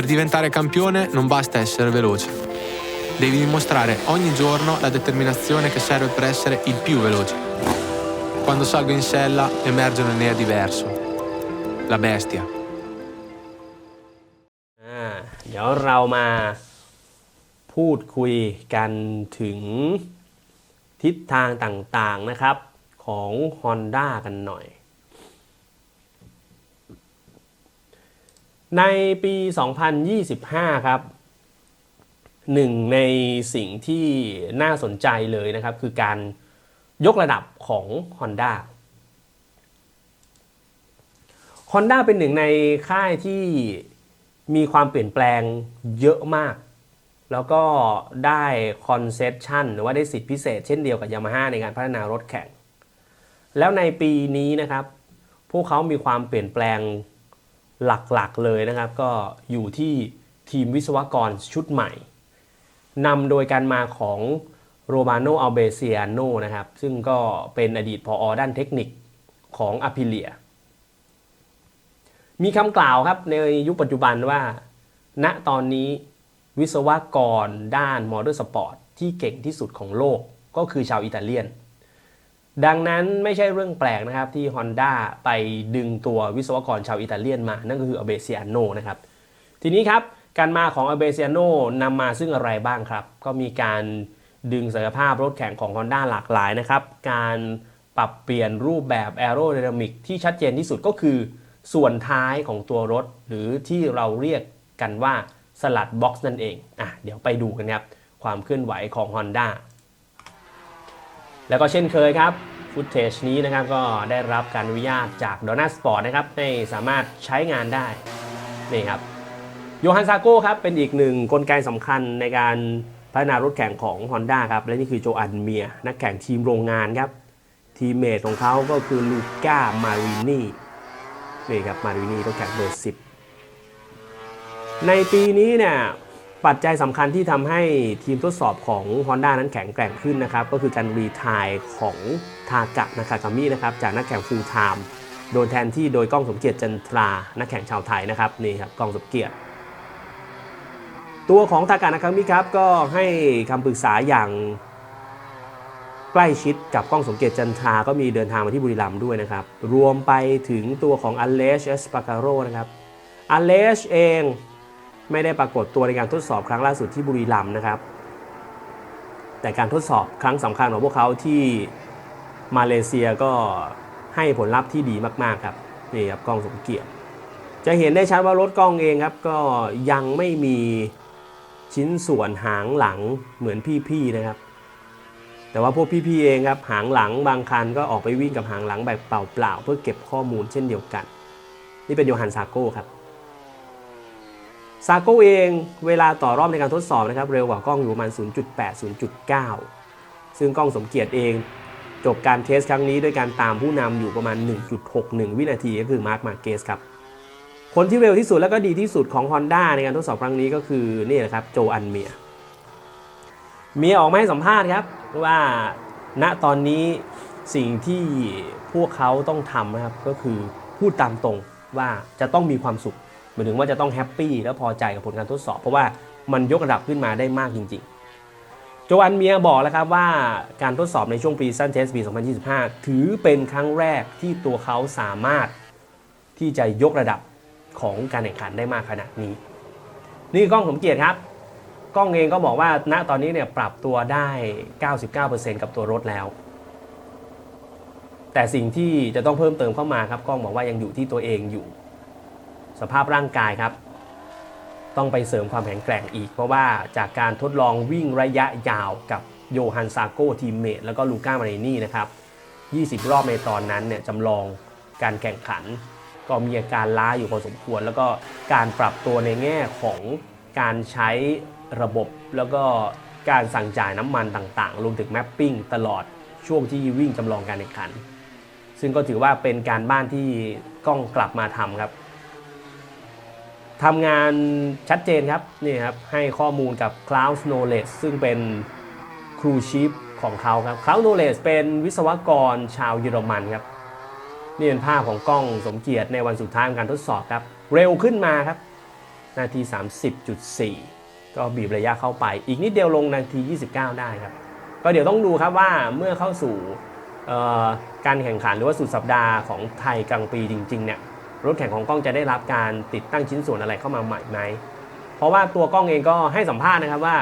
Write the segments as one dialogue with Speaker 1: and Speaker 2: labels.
Speaker 1: Per diventare campione non basta essere veloce. Devi dimostrare ogni giorno la determinazione che serve per essere il più veloce. Quando salgo in sella emerge un'idea diverso. La bestia.
Speaker 2: อ่าเดี๋ยวเรามาพูดคุยกันถึงทิศทางต่างๆนะครับ ของ Honda กันหน่อย ในปี 2025 ครับหนึ่งในสิ่งที่น่าสนใจเลยนะครับ คือการยกระดับของ Honda Honda เป็นหนึ่งในค่ายที่มีความเปลี่ยนแปลงเยอะมาก แล้วก็ได้คอนเซสชันหรือว่าได้สิทธิพิเศษเช่นเดียวกับยามาฮ่าในการพัฒนารถแข่ง แล้วในปีนี้นะครับ พวกเขามีความเปลี่ยนแปลง หลักๆเลยนะครับ ก็อยู่ที่ทีมวิศวกรชุดใหม่นำโดยการมาของโรมาโนอัลเบเซียโนนะครับ ซึ่งก็เป็นอดีตพออด้านเทคนิคของอ p ิเลีย มีคำกล่าวครับในยุคปัจจุบันว่า ณตอนนี้วิศวกรด้านมอเตอร์สปอร์ตที่เก่งที่สุดของโลกก็คือชาวอิตาเลียน ดังนั้นไม่ใช่เรื่องแปลกนะครับที่ Honda ไปดึงตัววิศวกรชาวอิตาเลียนมา นั่นก็คืออเบเซียโนนะครับ ทีนี้ครับ การมาของอเบเซียโนนำมาซึ่งอะไรบ้างครับ ก็มีการดึงศักยภาพรถแข่งของ Honda หลากหลายนะครับ การปรับเปลี่ยนรูปแบบแอโร d y นามิกที่ชัดเจนที่สุดก็คือ ส่วนท้ายของตัวรถ หรือที่เราเรียกกันว่าสลัดบ็อกซ์นั่นเองอะเดี๋ยวไปดูกันครับ ความเคลื่อนไหวของ Honda แล้วก็เช่นเคยครับ ฟุตเทจนี้นะครับก็ได้รับการอนุญาตจาก d o n a Sport นะครับให้สามารถใช้งานได้นี่ครับโยฮันซาโก้ครับเป็นอีกหนึ่งกลไกสำคัญในการพัฒนารถแข่งของ Honda ครับและนี่คือโจอันเมีย นักแข่งทีมโรงงานครับ ทีมเมทของเขาก็คือลูก้ามารินีนี่ครับมารินีต้องแข่งเบอร์ 10 ในปีนี้เนี่ย ปัจจัยสำคัญที่ทำให้ทีมทดสอบของ Honda นั้นแข็งแกร่งขึ้นนะครับ ก็คือการรีทร์ของทากะนากากามินะครับ จากนักแข่งฟูลไทม์โดนแทนที่โดยก้องสมเกียรติจันทรา นักแข่งชาวไทยนะครับ นี่ครับก้องสมเกียรติ ตัวของทากะนากามิครับ ก็ให้คำปรึกษาอย่างใกล้ชิดกับก้องสมเกียรติจันทราก็มีเดินทางมาที่บุรีรัมย์ด้วยนะครับ รวมไปถึงตัวของอเลชเอสปาการโรนะครับอเลชเอง ไม่ได้ปรากฏตัวในการทดสอบครั้งล่าสุดที่บุรีรัมย์นะครับ แต่การทดสอบครั้งสำคัญของพวกเขาที่มาเลเซียก็ให้ผลลัพธ์ที่ดีมากๆครับนี่ครับกล้องสมเกียรติจะเห็นได้ชัดว่ารถกล้องเองครับ ก็ยังไม่มีชิ้นส่วนหางหลังเหมือนพี่ๆนะครับ แต่ว่าพวกพี่ๆเองครับหางหลังบางคันก็ออกไปวิ่งกับหางหลังแบบเปล่าๆเพื่อเก็บข้อมูลเช่นเดียวกัน นี่เป็นโยฮันซาโก้ครับ ซาโก้เองเวลาต่อรอบในการทดสอบนะครับเร็วกว่ากล้องอยู่ประมาณ 0.8 0.9 ซึ่งกล้องสมเกียรติเอง จบการเทสครั้งนี้ด้วยการตามผู้นำอยู่ประมาณ 1.61 วินาทีก็คือมาร์คมาเกสครับ คนที่เร็วที่สุดแล้วก็ดีที่สุดของ Honda ในการทดสอบครั้งนี้ก็คือนี่แหละครับโจอันเมีย เมียออกมาให้สัมภาษณ์ครับว่าณตอนนี้สิ่งที่พวกเขาต้องทำนะครับก็คือพูดตามตรงว่าจะต้องมีความสุข หมายถึงว่าจะต้องแฮปปี้แล้วพอใจกับผลการทดสอบ เพราะว่ามันยกระดับขึ้นมาได้มากจริง ๆ โจอันเมียบอกแล้วครับว่าการทดสอบในช่วงปีซันเทสปี 2025 ถือเป็นครั้งแรกที่ตัวเขาสามารถที่จะยกระดับของการแข่งขันได้มากขนาดนี้ นี่กล้องสมเกียรติครับ กล้องเองก็บอกว่าณตอนนี้เนี่ยปรับตัวได้ 99%กับตัวรถแล้ว แต่สิ่งที่จะต้องเพิ่มเติมเข้ามาครับกล้องบอกว่ายังอยู่ที่ตัวเองอยู่ สภาพร่างกายครับ ต้องไปเสริมความแข็งแกร่งอีก เพราะว่าจากการทดลองวิ่งระยะยาวกับโยฮันซาโกทีมเมทแล้วก็ลูก้ามาเรนี่นะครับ 20 รอบในตอนนั้นเนี่ยจำลองการแข่งขัน ก็มีอาการล้าอยู่พอสมควร แล้วก็การปรับตัวในแง่ของการใช้ระบบแล้วก็การสั่งจ่ายน้ำมันต่างๆ รวมถึงแมปปิ้งตลอดช่วงที่วิ่งจำลองการแข่งขัน ซึ่งก็ถือว่าเป็นการบ้านที่กล้องกลับมาทำครับ ทำงานชัดเจนครับนี่ครับให้ข้อมูลกับ Cloud Knowledge ซึ่งเป็นครูชีพของเขาครับ Cloud Knowledge เป็นวิศวกรชาวเยอรมันครับนี่เป็นภาพของกล้องสมเกียรติในวันสุดท้ายของการทดสอบครับ เร็วขึ้นมาครับ นาที 30.4 ก็บีบระยะเข้าไป อีกนิดเดียวลงนาที 29 ได้ครับ ก็เดี๋ยวต้องดูครับว่าเมื่อเข้าสู่การแข่งขันหรือว่าสุดสัปดาห์ของไทยกลางปีจริงๆเนี่ย รถแข่งของกล้องจะได้รับการติดตั้งชิ้นส่วนอะไรเข้ามาใหม่ไหม เพราะว่าตัวกล้องเองก็ให้สัมภาษณ์นะครับว่า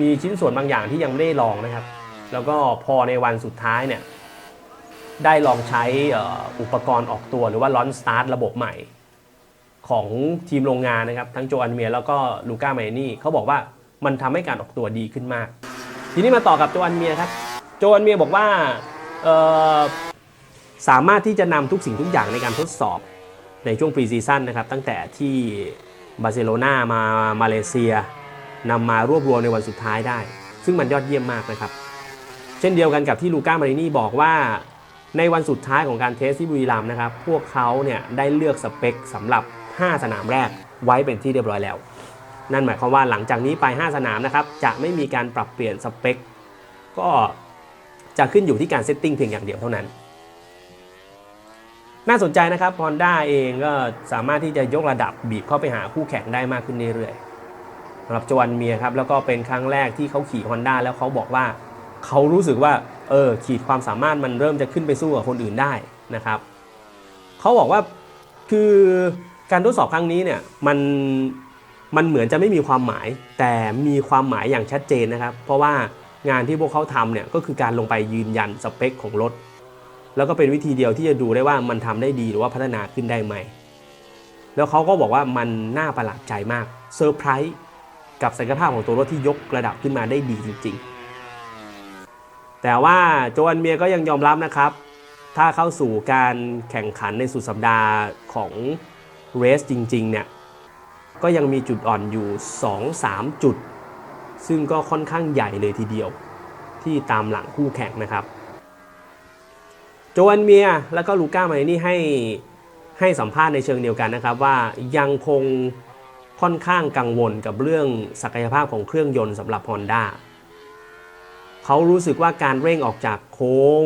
Speaker 2: มีชิ้นส่วนบางอย่างที่ยังไม่ได้ลองนะครับ แล้วก็พอในวันสุดท้ายเนี่ยได้ลองใช้อุปกรณ์ออกตัวหรือว่าลอนสตาร์ทระบบใหม่ ของทีมโรงงานนะครับ ทั้งโจอันเมียแล้วก็ลูก้าไมนี่เขาบอกว่ามันทำให้การออกตัวดีขึ้นมาก ทีนี้มาต่อกับโจอันเมียครับ โจอันเมียบอกว่าสามารถที่จะนำทุกสิ่งทุกอย่างในการทดสอบ ในช่วงปรีซีซั่นนะครับ ตั้งแต่ที่บาร์เซโลนามามาเลเซียนำมารวบรวมในวันสุดท้ายได้ ซึ่งมันยอดเยี่ยมมากนะครับ เช่นเดียวกันกับที่ลูก้ามารินี่บอกว่า ในวันสุดท้ายของการเทสที่บุรีรัมย์นะครับ พวกเขาเนี่ยได้เลือกสเปคสำหรับ 5 สนามแรกไว้เป็นที่เรียบร้อยแล้ว นั่นหมายความว่าหลังจากนี้ไป 5 สนามนะครับจะไม่มีการปรับเปลี่ยนสเปคก็จะขึ้นอยู่ที่การเซตติ้งเพียงอย่างเดียวเท่านั้น น่าสนใจนะครับ Honda เองก็สามารถที่จะยกระดับบีบเข้าไปหาคู่แข่งได้มากขึ้นเรื่อยๆสำหรับจวันเมียครับ แล้วก็เป็นครั้งแรกที่เขาขี่ Honda แล้วเขาบอกว่า เขารู้สึกว่าเออขีดความสามารถมันเริ่มจะขึ้นไปสู้กับคนอื่นได้นะครับเขาบอกว่าคือการทดสอบครั้งนี้เนี่ยมันมันเหมือนจะไม่มีความหมาย แต่มีความหมายอย่างชัดเจนนะครับ เพราะว่างานที่พวกเขาทำเนี่ยก็คือการลงไปยืนยันสเปคของรถ แล้วก็เป็นวิธีเดียวที่จะดูได้ว่ามันทำได้ดีหรือว่าพัฒนาขึ้นได้ไหม แล้วเขาก็บอกว่ามันน่าประหลาดใจมากเซอร์ไพรส์กับศักยภาพของตัวรถที่ยกระดับขึ้นมาได้ดีจริง ๆ แต่ว่าโจอันเมียก็ยังยอมรับนะครับ ถ้าเข้าสู่การแข่งขันในสุดสัปดาห์ของเรสจริง ๆ เนี่ย ก็ยังมีจุดอ่อนอยู่ 2-3 จุด ซึ่งก็ค่อนข้างใหญ่เลยทีเดียวที่ตามหลังคู่แข่งนะครับ โจอันเมียแล้วก็ลูก้ามานี่ให้ให้สัมภาษณ์ในเชิงเดียวกันนะครับ ว่ายังคงค่อนข้างกังวลกับเรื่องศักยภาพของเครื่องยนต์สำหรับ Honda เขารู้สึกว่าการเร่งออกจากโค้ง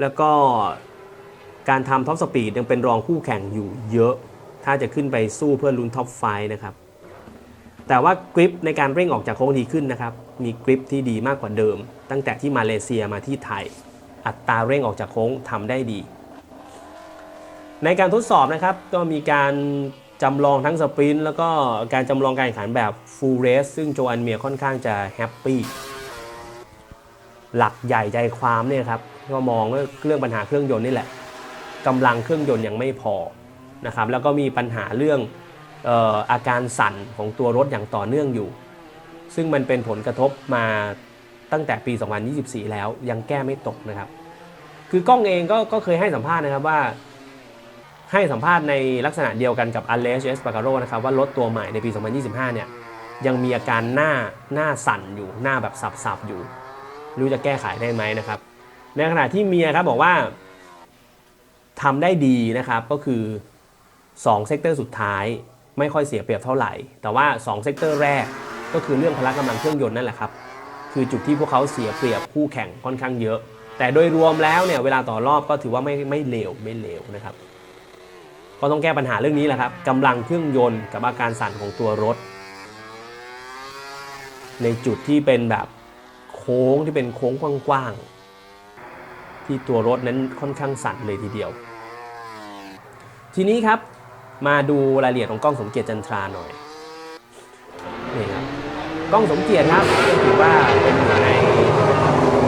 Speaker 2: แล้วก็การทำท็อปสปีดยังเป็นรองคู่แข่งอยู่เยอะ ถ้าจะขึ้นไปสู้เพื่อลุ้นท็อปไฟนะครับ แต่ว่ากริปในการเร่งออกจากโค้งดีขึ้นนะครับ มีกริปที่ดีมากกว่าเดิม ตั้งแต่ที่มาเลเซียมาที่ไทย อัตราเร่งออกจากโค้งทำได้ดี ในการทดสอบนะครับก็มีการจำลองทั้งสปรินต์แล้วก็การจำลองการแข่งขันแบบ full race ซึ่งโจอันเมียค่อนข้างจะแฮปปี้หลักใหญ่ใจความเนี่ยครับก็มองว่าเรื่องปัญหาเครื่องยนต์นี่แหละกำลังเครื่องยนต์ยังไม่พอนะครับแล้วก็มีปัญหาเรื่องอออาการสั่นของตัวรถอย่างต่อเนื่องอยู่ ซึ่งมันเป็นผลกระทบมา ตั้งแต่ปี 2024 แล้วยังแก้ไม่ตกนะครับ คือกล้องเองก็ก็เคยให้สัมภาษณ์นะครับว่า ให้สัมภาษณ์ในลักษณะเดียวกันกับอเลชเอสปาการโรนะครับว่ารถตัวใหม่ในปี 2025 เนี่ยยังมีอาการหน้าหน้าสั่นอยู่หน้าแบบสับๆอยู่รู้จะแก้ไขได้ไหมนะครับ ในขณะที่เมียครับบอกว่าทำได้ดีนะครับก็คือ2เซกเตอร์สุดท้ายไม่ค่อยเสียเปรียบเท่าไหร่ แต่ว่า2เซกเตอร์แรกก็คือเรื่องพละกำลังเครื่องยนต์นั่นแหละครับ คือจุดที่พวกเขาเสียเปรียบคู่แข่งค่อนข้างเยอะ แต่โดยรวมแล้วเนี่ยเวลาต่อรอบก็ถือว่าไม่ไม่เลวไม่เลวนะครับ ก็ต้องแก้ปัญหาเรื่องนี้แหละครับกำลังเครื่องยนต์กับอาการสั่นของตัวรถ ในจุดที่เป็นแบบโค้งที่เป็นโค้งกว้างๆที่ตัวรถนั้นค่อนข้างสั่นเลยทีเดียว ทีนี้ครับมาดูรายละเอียดของกล้องสมเกียรติจันทราหน่อย กล้องสมเกียรติครับถือว่าเป็นหนึ่งใน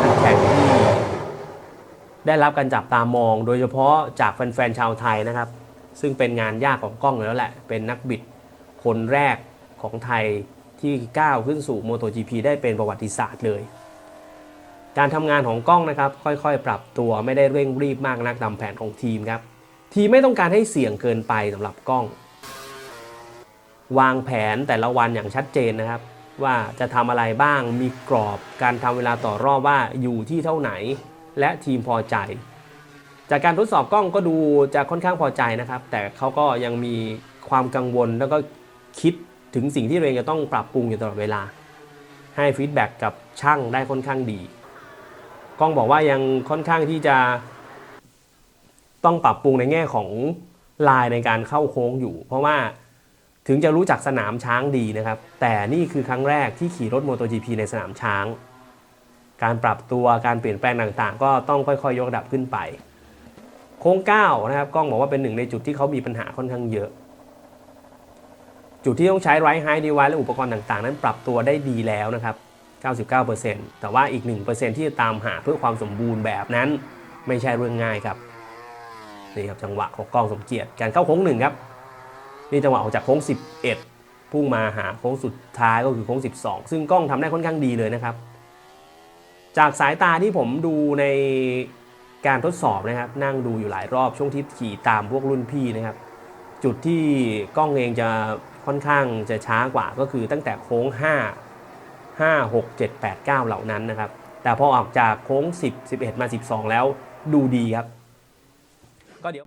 Speaker 2: นักแข่งที่ได้รับการจับตามอง โดยเฉพาะจากแฟนๆชาวไทยนะครับ ซึ่งเป็นงานยากของกล้องอยู่แล้วแหละ เป็นนักบิดคนแรกของไทยที่ก้าวขึ้นสู่ MotoGP ได้เป็นประวัติศาสตร์เลย การทำงานของกล้องนะครับ ค่อยๆ ปรับตัวไม่ได้เร่งรีบมากนักตามแผนของทีมครับ ทีมไม่ต้องการให้เสี่ยงเกินไปสำหรับกล้อง วางแผนแต่ละวันอย่างชัดเจนนะครับ ว่าจะทำอะไรบ้าง มีกรอบการทำเวลาต่อรอบว่าอยู่ที่เท่าไหน และทีมพอใจ จากการทดสอบกล้องก็ดูจะค่อนข้างพอใจนะครับ แต่เขาก็ยังมีความกังวลแล้วก็คิดถึงสิ่งที่ตัวเองจะต้องปรับปรุงอยู่ตลอดเวลา ให้ฟีดแบ็กกับช่างได้ค่อนข้างดีกล้องบอกว่ายังค่อนข้างที่จะ ต้องปรับปรุงในแง่ของลายในการเข้าโค้งอยู่ เพราะว่า ถึงจะรู้จักสนามช้างดีนะครับ แต่นี่คือครั้งแรกที่ขี่รถ MotoGP ในสนามช้าง การปรับตัวการเปลี่ยนแปลงต่างๆ ก็ต้องค่อยๆ ยกระดับขึ้นไป โค้ง9นะครับกล้องบอกว่าเป็นหนึ่งในจุดที่เขามีปัญหาค่อนข้างเยอะ จุดที่ต้องใช้ไรไฮดีไวและอุปกรณ์ต่างๆ นั้นปรับตัวได้ดีแล้วนะครับ 99%แต่ว่าอีก 1%ที่จะตามหาเพื่อความสมบูรณ์แบบนั้น ไม่ใช่เรื่องง่ายครับนี่ครับจังหวะของกล้องสมเกียรติการเข้าโค้งหนึ่งครับ นี่จังหวะออกจากโค้ง 11 พุ่งมาหาโค้งสุดท้ายก็คือโค้ง 12 ซึ่งกล้องทำได้ค่อนข้างดีเลยนะครับ จากสายตาที่ผมดูในการทดสอบนะครับ นั่งดูอยู่หลายรอบช่วงที่ขี่ตามพวกรุ่นพี่นะครับ จุดที่กล้องเองจะค่อนข้างจะช้ากว่าก็คือตั้งแต่โค้ง 5 5 6 7 8 9 เหล่านั้นนะครับ แต่พอออกจากโค้ง 10 11 มา 12 แล้วดูดีครับ ก็เดี๋ยว